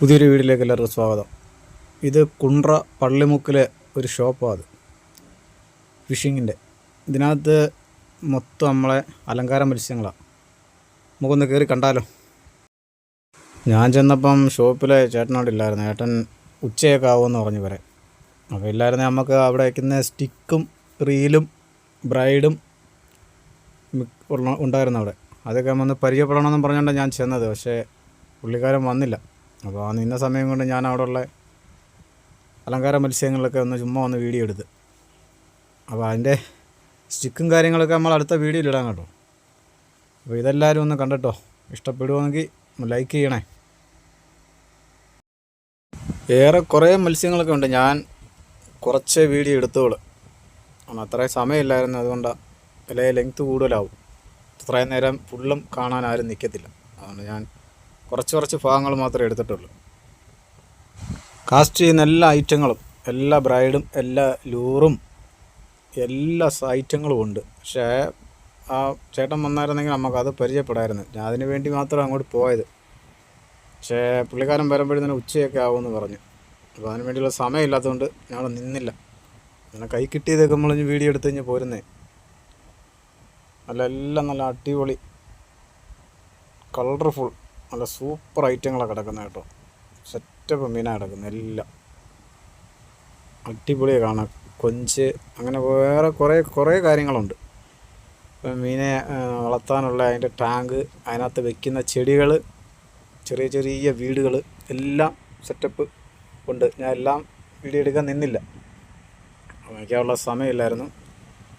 പുതിയൊരു വീഡിയോയിലേക്ക് എല്ലാവർക്കും സ്വാഗതം. ഇത് കുണ്ട്ര പള്ളിമുക്കിലെ ഒരു ഷോപ്പാണ് അത്. ഫിഷിങ്ങിന്റെ. ഇതിനകത്ത് മൊത്തം നമ്മളെ അലങ്കാര മത്സ്യങ്ങളാണ് നമുക്കൊന്ന് കയറി കണ്ടാലോ? ഞാൻ ചെന്നപ്പം ഷോപ്പിലെ ചേട്ടനോട് ഇല്ലായിരുന്നു. ചേട്ടൻ ഉച്ചയൊക്കെ ആവുമെന്ന് പറഞ്ഞു വരെ. അപ്പോൾ ഇല്ലായിരുന്നു നമുക്ക് അവിടെ വയ്ക്കുന്ന സ്റ്റിക്കും റീലും ബ്രൈഡും ഉണ്ടായിരുന്നു അവിടെ. അതൊക്കെ വന്ന് പരിചയപ്പെടണമെന്ന് പറഞ്ഞുകൊണ്ടാണ് ഞാൻ ചെന്നത്. പക്ഷേ പുള്ളിക്കാരൻ വന്നില്ല. അപ്പോൾ ആ നിന്ന സമയം കൊണ്ട് ഞാൻ അവിടെയുള്ള അലങ്കാര മത്സ്യങ്ങളിലൊക്കെ ഒന്ന് ചുമ്മാ ഒന്ന് വീഡിയോ എടുത്ത്. അപ്പോൾ അതിന്റെ സ്റ്റിക്കും കാര്യങ്ങളൊക്കെ നമ്മൾ അടുത്ത വീഡിയോയിൽ ഇടാൻ കേട്ടോ. അപ്പോൾ ഇതെല്ലാവരും ഒന്ന് കണ്ടിട്ടോ. ഇഷ്ടപ്പെടുവാണെങ്കിൽ ലൈക്ക് ചെയ്യണേ. ഏറെ കുറേ മത്സ്യങ്ങളൊക്കെ ഉണ്ട്. ഞാൻ കുറച്ച് വീഡിയോ എടുത്തോളൂ. അപ്പം അത്രയും സമയമില്ലായിരുന്നു. അതുകൊണ്ടാണ് അല്ലെങ്കിൽ ലെങ്ത്ത് കൂടുതലാവും. അത്രയും നേരം ഫുള്ളും കാണാൻ ആരും നിൽക്കത്തില്ല അതുകൊണ്ട് ഞാൻ കുറച്ച് കുറച്ച് ഭാഗങ്ങൾ മാത്രമേ എടുത്തിട്ടുള്ളൂ. കാസ്റ്റ് ചെയ്യുന്ന എല്ലാ ഐറ്റങ്ങളും എല്ലാ ബ്രൈഡും എല്ലാ ലൂറും എല്ലാ ഐറ്റങ്ങളും ഉണ്ട്. പക്ഷേ ആ ചേട്ടൻ വന്നായിരുന്നെങ്കിൽ നമുക്കത് പരിചയപ്പെടായിരുന്നു. ഞാൻ അതിന് വേണ്ടി മാത്രം അങ്ങോട്ട് പോയത്. പക്ഷേ പുള്ളിക്കാരൻ തന്നെ ഉച്ചയൊക്കെ ആവുമെന്ന് പറഞ്ഞു. അപ്പോൾ അതിന് വേണ്ടിയുള്ള സമയമില്ലാത്തതുകൊണ്ട് ഞങ്ങൾ നിന്നില്ല. അങ്ങനെ കൈ കിട്ടിയതൊക്കെ നമ്മൾ ഇനി വീഡിയോ എടുത്ത് കഴിഞ്ഞ് പോരുന്നേ. നല്ല എല്ലാം നല്ല അടിപൊളി കളർഫുൾ നല്ല സൂപ്പർ ഐറ്റങ്ങളാണ് കിടക്കുന്നത് കേട്ടോ. സെറ്റപ്പ് മീനാണ് കിടക്കുന്നത് എല്ലാം. അടിപൊളിയാണ് കാണാൻ. കൊഞ്ച് അങ്ങനെ വേറെ കുറേ കുറേ കാര്യങ്ങളുണ്ട്. ഇപ്പം മീനെ വളർത്താനുള്ള അതിന്റെ ടാങ്ക് അതിനകത്ത് വെക്കുന്ന ചെടികൾ ചെറിയ ചെറിയ വീടുകൾ എല്ലാം സെറ്റപ്പ് ഉണ്ട്. ഞാൻ എല്ലാം വീഡിയോ എടുക്കാൻ നിന്നില്ല. വയ്ക്കാനുള്ള സമയമില്ലായിരുന്നു.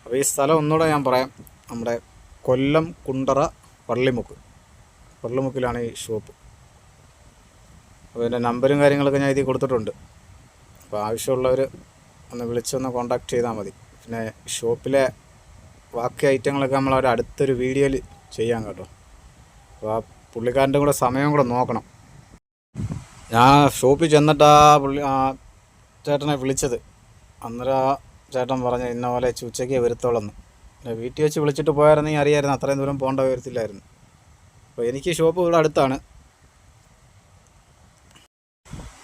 അപ്പോൾ ഈ സ്ഥലം ഒന്നുകൂടെ ഞാൻ പറയാം. നമ്മുടെ കൊല്ലം കുണ്ടറ പള്ളിമുക്ക് പള്ളിമുക്കിലാണ് ഈ ഷോപ്പ്. അപ്പോൾ ഇതിന്റെ നമ്പരും കാര്യങ്ങളൊക്കെ ഞാൻ ഇതിൽ കൊടുത്തിട്ടുണ്ട്. അപ്പോൾ ആവശ്യമുള്ളവർ ഒന്ന് വിളിച്ചൊന്ന് കോണ്ടാക്ട് ചെയ്താൽ മതി. പിന്നെ ഷോപ്പിലെ ബാക്കി ഐറ്റങ്ങളൊക്കെ നമ്മൾ ഒരു അടുത്തൊരു വീഡിയോയിൽ ചെയ്യാം കേട്ടോ. അപ്പോൾ ആ പുള്ളിക്കാരന്റെ കൂടെ സമയം കൂടെ നോക്കണം. ഞാൻ ഷോപ്പിൽ ചെന്നിട്ടാ പുള്ളി ആ ചേട്ടനെ വിളിച്ചത്. അന്നേരം ആ ചേട്ടൻ പറഞ്ഞു ഇന്ന പോലെ ഉച്ചയ്ക്ക് വരുത്തോളെന്ന്. വീട്ടിൽ വെച്ച് വിളിച്ചിട്ട് പോയായിരുന്നെങ്കിൽ അറിയായിരുന്നു അത്രയും ദൂരം പോകേണ്ട വരത്തില്ലായിരുന്നു അപ്പോൾ എനിക്ക് ഷോപ്പ് ഇവിടെ അടുത്താണ്.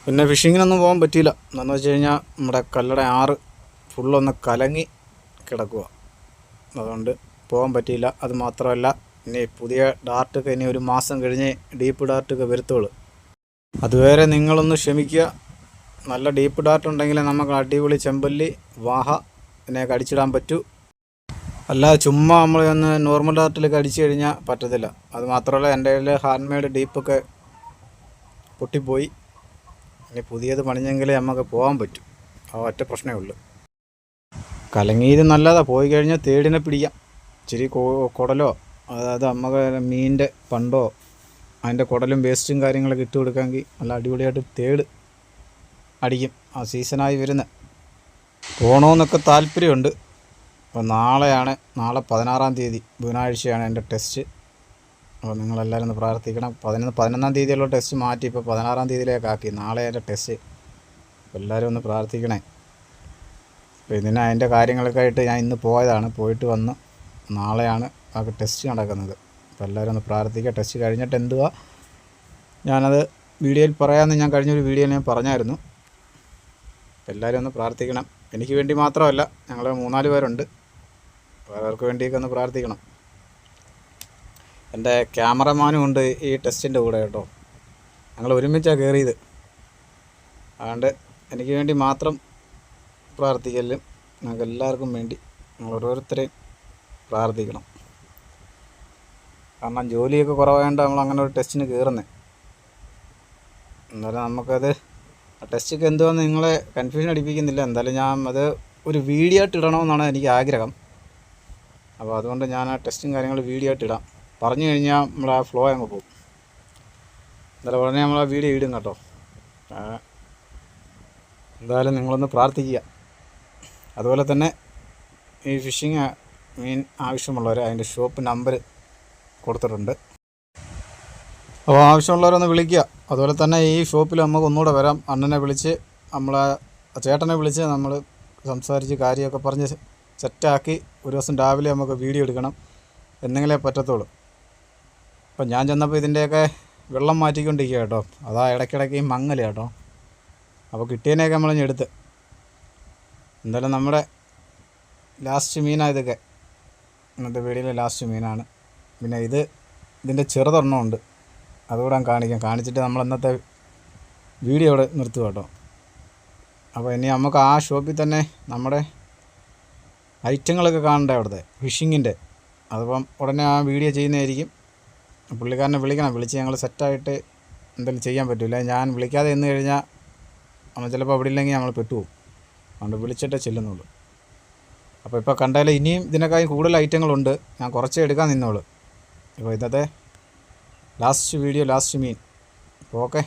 പിന്നെ ഫിഷിങ്ങിനൊന്നും പോകാൻ പറ്റിയില്ല. എന്താണെന്ന് വെച്ച് കഴിഞ്ഞാൽ നമ്മുടെ കല്ലട ആറ് ഫുള്ളൊന്ന് കലങ്ങി കിടക്കുക അതുകൊണ്ട് പോകാൻ പറ്റിയില്ല. അത് മാത്രമല്ല ഇനി പുതിയ ഡാർട്ടൊക്കെ ഇനി ഒരു മാസം കഴിഞ്ഞ് ഡീപ്പ് ഡാർട്ടൊക്കെ വരുത്തുള്ളൂ. അതുവരെ നിങ്ങളൊന്ന് ക്ഷമിക്കുക. നല്ല ഡീപ്പ് ഡാർട്ട് ഉണ്ടെങ്കിൽ നമുക്ക് അടിപൊളി ചെമ്പല്ലി വാഹ ഇതിനെയൊക്കെ അടിച്ചിടാൻ പറ്റൂ. അല്ലാതെ ചുമ്മാ നമ്മൾ ഒന്ന് നോർമൽ ആർട്ടിൽ അടിച്ചു കഴിഞ്ഞാൽ പറ്റത്തില്ല. അത് മാത്രമല്ല എന്റെ കയ്യിൽ ഹാൻഡ് മെയ്ഡ് ഡീപ്പൊക്കെ പൊട്ടിപ്പോയി. ഇനി പുതിയത് പണിഞ്ഞെങ്കിലേ നമുക്ക് പോകാൻ പറ്റും. ആ ഒറ്റ പ്രശ്നമേ ഉള്ളൂ. കലങ്ങിയത് നല്ലതാ. പോയി കഴിഞ്ഞാൽ തേടിനെ പിടിക്കാം. ഇച്ചിരി കുടലോ അതായത് നമുക്ക് മീനിന്റെ പണ്ടോ അതിന്റെ കുടലും വേസ്റ്റും കാര്യങ്ങളൊക്കെ ഇട്ട് കൊടുക്കാമെങ്കിൽ നല്ല അടിപൊളിയായിട്ട് തേട് അടിക്കും. ആ സീസണായി വരുന്ന. പോകണമെന്നൊക്കെ താല്പര്യമുണ്ട്. അപ്പോൾ നാളെയാണ് നാളെ പതിനാറാം തീയതി ബുധനാഴ്ചയാണ് എന്റെ ടെസ്റ്റ്. അപ്പോൾ നിങ്ങളെല്ലാവരും ഒന്ന് പ്രാർത്ഥിക്കണം. പതിനൊന്ന് പതിനൊന്നാം തീയതിയുള്ള ടെസ്റ്റ് മാറ്റി ഇപ്പോൾ പതിനാറാം തീയതിയിലേക്ക് ആക്കി. നാളെ എന്റെ ടെസ്റ്റ്. എല്ലാവരും ഒന്ന് പ്രാർത്ഥിക്കണേ. അപ്പോൾ ഇതിന് അതിന്റെ കാര്യങ്ങളൊക്കെ ആയിട്ട് ഞാൻ ഇന്ന് പോയതാണ് പോയിട്ട് വന്ന്. നാളെയാണ് ആ ടെസ്റ്റ് നടക്കുന്നത്. അപ്പോൾ എല്ലാവരും ഒന്ന് പ്രാർത്ഥിക്കുക. ടെസ്റ്റ് കഴിഞ്ഞിട്ട് എന്തുവാ? ഞാനത് വീഡിയോയിൽ പറയാമെന്ന് ഞാൻ കഴിഞ്ഞൊരു വീഡിയോയിൽ ഞാൻ പറഞ്ഞായിരുന്നു. എല്ലാവരും ഒന്ന് പ്രാർത്ഥിക്കണം. എനിക്ക് വേണ്ടി മാത്രമല്ല ഞങ്ങൾ മൂന്നാൽ പേരുണ്ട്. വേറെവർക്ക് വേണ്ടിയൊക്കെ ഒന്ന് പ്രാർത്ഥിക്കണം. എന്റെ ക്യാമറമാനും ഉണ്ട് ഈ ടെസ്റ്റിന്റെ കൂടെ കേട്ടോ. ഞങ്ങൾ ഒരുമിച്ചാണ് കയറിയത് അതുകൊണ്ട് എനിക്ക് വേണ്ടി മാത്രം പ്രാർത്ഥിക്കലും ഞങ്ങൾക്ക് എല്ലാവർക്കും വേണ്ടി ഞങ്ങൾ ഓരോരുത്തരെയും പ്രാർത്ഥിക്കണം. കാരണം ജോലിയൊക്കെ കുറവായതുകൊണ്ട് നമ്മൾ അങ്ങനെ ഒരു ടെസ്റ്റിന് കയറുന്നത് എന്നാലും നമുക്കത് ആ ടെസ്റ്റൊക്കെ എന്തുവാന്ന് നിങ്ങളെ കൺഫ്യൂഷൻ അടിപ്പിക്കുന്നില്ല. എന്തായാലും ഞാൻ അത് ഒരു വീഡിയോ ആയിട്ട് ഇടണമെന്നാണ് എനിക്ക് ആഗ്രഹം. അപ്പോൾ അതുകൊണ്ട് ഞാൻ ആ ടെസ്റ്റും കാര്യങ്ങൾ വീഡിയോ ആയിട്ട് ഇടാം. പറഞ്ഞു കഴിഞ്ഞാൽ നമ്മൾ ആ ഫ്ലോ അങ്ങ് പോകും. എന്തായാലും ഉടനെ നമ്മൾ ആ വീഡിയോ ഇടും കേട്ടോ. എന്തായാലും നിങ്ങളൊന്ന് പ്രാർത്ഥിക്കുക. അതുപോലെ തന്നെ ഈ ഫിഷിങ് മീൻ ആവശ്യമുള്ളവർ അതിന്റെ ഷോപ്പ് നമ്പർ കൊടുത്തിട്ടുണ്ട്. അപ്പോൾ ആവശ്യമുള്ളവരൊന്ന് വിളിക്കുക. അതുപോലെ തന്നെ ഈ ഷോപ്പിൽ നമുക്ക് ഒന്നുകൂടെ വരാം. അണ്ണനെ വിളിച്ച് നമ്മളെ ചേട്ടനെ വിളിച്ച് നമ്മൾ സംസാരിച്ച് കാര്യമൊക്കെ പറഞ്ഞ് സെറ്റാക്കി ഒരു ദിവസം രാവിലെ നമുക്ക് വീഡിയോ എടുക്കണം എന്നെങ്കിലേ പറ്റത്തുള്ളൂ. അപ്പം ഞാൻ ചെന്നപ്പോൾ ഇതിന്റെയൊക്കെ വെള്ളം മാറ്റിക്കൊണ്ടിരിക്കുക കേട്ടോ. അതാ ഇടയ്ക്കിടയ്ക്ക് ഈ മങ്ങൽ കേട്ടോ. അപ്പോൾ കിട്ടിയതിനെയൊക്കെ നമ്മൾ എടുത്ത്. എന്തായാലും നമ്മുടെ ലാസ്റ്റ് മീനാണ് ഇതൊക്കെ. ഇന്നത്തെ വീഡിയോയിലെ ലാസ്റ്റ് മീനാണ്. പിന്നെ ഇത് ഇതിന്റെ ചെറുതൊരെണ്ണം ഉണ്ട്. അതുകൂടെ കാണിക്കാം. കാണിച്ചിട്ട് നമ്മൾ ഇന്നത്തെ വീഡിയോ ഇവിടെ നിർത്തുക കേട്ടോ. അപ്പോൾ ഇനി നമുക്ക് ആ ഷോപ്പിൽ തന്നെ നമ്മുടെ ഐറ്റങ്ങളൊക്കെ കാണണ്ടേ അവിടുത്തെ? ഫിഷിങ്ങിന്റെ അതിപ്പം ഉടനെ ആ വീഡിയോ ചെയ്യുന്നതായിരിക്കും. പുള്ളിക്കാരനെ വിളിക്കണം. വിളിച്ച് ഞങ്ങൾ സെറ്റായിട്ട് എന്തെങ്കിലും ചെയ്യാൻ പറ്റില്ല ഞാൻ വിളിക്കാതെ എന്ന് കഴിഞ്ഞാൽ നമ്മൾ ചിലപ്പോൾ അവിടെ ഇല്ലെങ്കിൽ ഞങ്ങൾ പെട്ടുപോകും. അതുകൊണ്ട് വിളിച്ചിട്ടേ ചെല്ലുന്നുള്ളൂ. അപ്പോൾ ഇപ്പോൾ കണ്ടാൽ ഇനിയും ഇതിനേക്കാളും കൂടുതൽ ഐറ്റങ്ങളുണ്ട്. ഞാൻ കുറച്ചേ എടുക്കാൻ നിന്നോളൂ. ഇപ്പോൾ ഇന്നത്തെ ലാസ്റ്റ് വീഡിയോ ലാസ്റ്റ് മീൻ ഓക്കെ